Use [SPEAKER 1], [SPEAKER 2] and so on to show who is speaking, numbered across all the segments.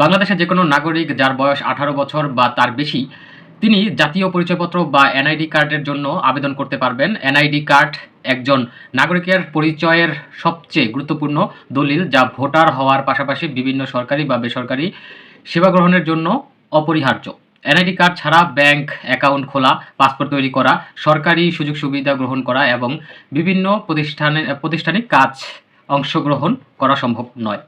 [SPEAKER 1] বাংলাদেশের যে কোনো নাগরিক যার বয়স আঠারো বছর বা তার বেশি, তিনি জাতীয় পরিচয়পত্র বা এনআইডি কার্ডের জন্য আবেদন করতে পারবেন। এনআইডি কার্ড একজন নাগরিকের পরিচয়ের সবচেয়ে গুরুত্বপূর্ণ দলিল যা ভোটার হওয়ার পাশাপাশি বিভিন্ন সরকারি বা বেসরকারি সেবা গ্রহণের জন্য অপরিহার্য। এনআইডি কার্ড ছাড়া ব্যাংক অ্যাকাউন্ট খোলা, পাসপোর্ট তৈরি করা, সরকারি সুযোগ সুবিধা গ্রহণ করা এবং বিভিন্ন প্রতিষ্ঠানে, প্রতিষ্ঠানিক কাজ অংশগ্রহণ করা সম্ভব নয়।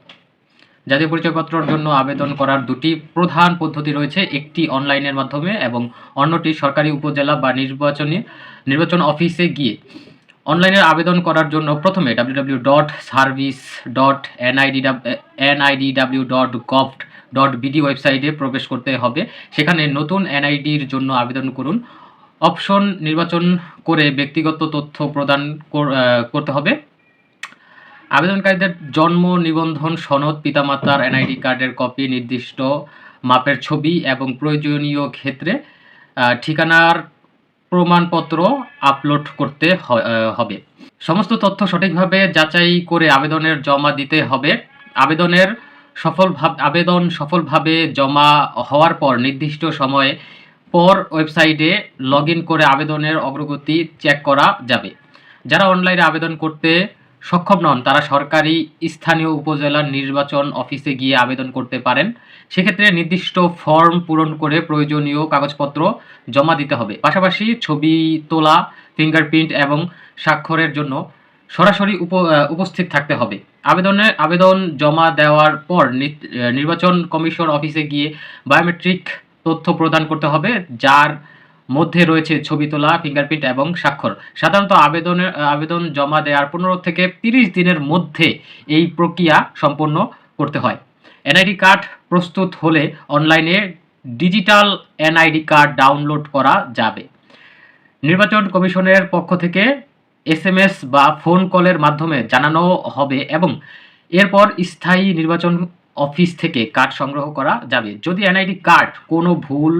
[SPEAKER 1] জাতীয় পরিচয়পত্রের জন্য আবেদন করার দুটি প্রধান পদ্ধতি রয়েছে, একটি অনলাইনের মাধ্যমে এবং অন্যটি সরকারি উপজেলা বা নির্বাচনী, নির্বাচন অফিসে গিয়ে। অনলাইনের আবেদন করার জন্য প্রথমে W dot service dot NID NID W dot dot BD ওয়েবসাইটে প্রবেশ করতে হবে। সেখানে নতুন এনআইডির জন্য আবেদন করুন। অপশন নির্বাচন করে ব্যক্তিগত তথ্য প্রদান কর- করতে হবে। আবেদনকারীদের জন্ম, নিবন্ধন, সনদ, পিতামাতার এনআইডি কার্ডের কপি, নির্দিষ্ট মাপের ছবি এবং প্রয়োজনীয় ক্ষেত্রে ঠিকানার প্রমাণপত্র আপলোড করতে হবে। সমস্ত তথ্য সঠিকভাবে যাচাই করে আবেদনের জমা দিতে হবে। আবেদনের সফল আবেদন সফলভাবে জমা হওয়ার পর, নির্দিষ্ট সময়ে পর ওয়েবসাইটে লগ করে আবেদনের অগ্রগতি চেক করা যাবে। যারা অনলাইনে আবেদন করতে সক্ষম নন। তারা সরকারি, স্থানীয় উপজেলা নির্বাচন অফিসে গিয়ে আবেদন করতে পারেন। সেক্ষেত্রে নির্দিষ্ট ফর্ম পূরণ করে প্রয়োজনীয় কাগজপত্র জমা দিতে হবে। পাশাপাশি ছবি তোলা, ফিঙ্গারপ্রিন্ট এবং স্বাক্ষরের জন্য সরাসরি উপ উপস্থিত থাকতে হবে। আবেদনে, আবেদন জমা দেওয়ার পর নির্বাচন কমিশন অফিসে গিয়ে বায়োমেট্রিক তথ্য প্রদান করতে হবে, যার মধ্যে রয়েছে ছবি তোলা ফিঙ্গারপ্রিন্ট এবং স্বাক্ষর। সাধারণত আবেদনের, আবেদন জমা দেওয়ার পনেরো থেকে তিরিশ দিনের মধ্যে এই প্রক্রিয়া সম্পন্ন করতে হয়। এনআইডি কার্ড প্রস্তুত হলে অনলাইনে ডিজিটাল এনআইডি কার্ড ডাউনলোড করা যাবে। নির্বাচন কমিশনের পক্ষ থেকে এসএমএস বা ফোন কলের মাধ্যমে জানানো হবে এবং এরপর স্থায়ী নির্বাচন অফিস থেকে কার্ড সংগ্রহ করা যাবে। যদি এনআইডি কার্ড কোনো ভুল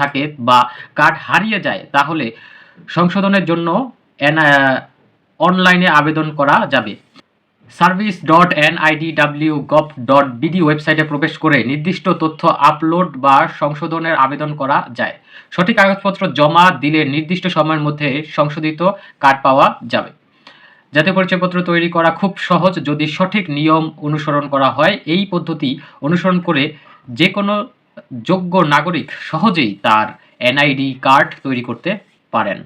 [SPEAKER 1] থাকে বা কার্ড হারিয়ে যায়, তাহলে সংশোধনের জন্য অনলাইনে আবেদন করা যাবে। Service dot N NID W gov dot BD ওয়েবসাইটে প্রবেশ করে নির্দিষ্ট তথ্য আপলোড বা সংশোধনের আবেদন করা যায়। সঠিক কাগজপত্র জমা দিলে নির্দিষ্ট সময়ের মধ্যে সংশোধিত কার্ড পাওয়া যাবে। জাতীয় পরিচয়পত্র তৈরি করা খুব সহজ। যদি সঠিক নিয়ম অনুসরণ করা হয়, এই পদ্ধতি অনুসরণ করে যে কোনো যোগ্য নাগরিক সহজেই তার এনআইডি কার্ড তৈরি করতে পারেন।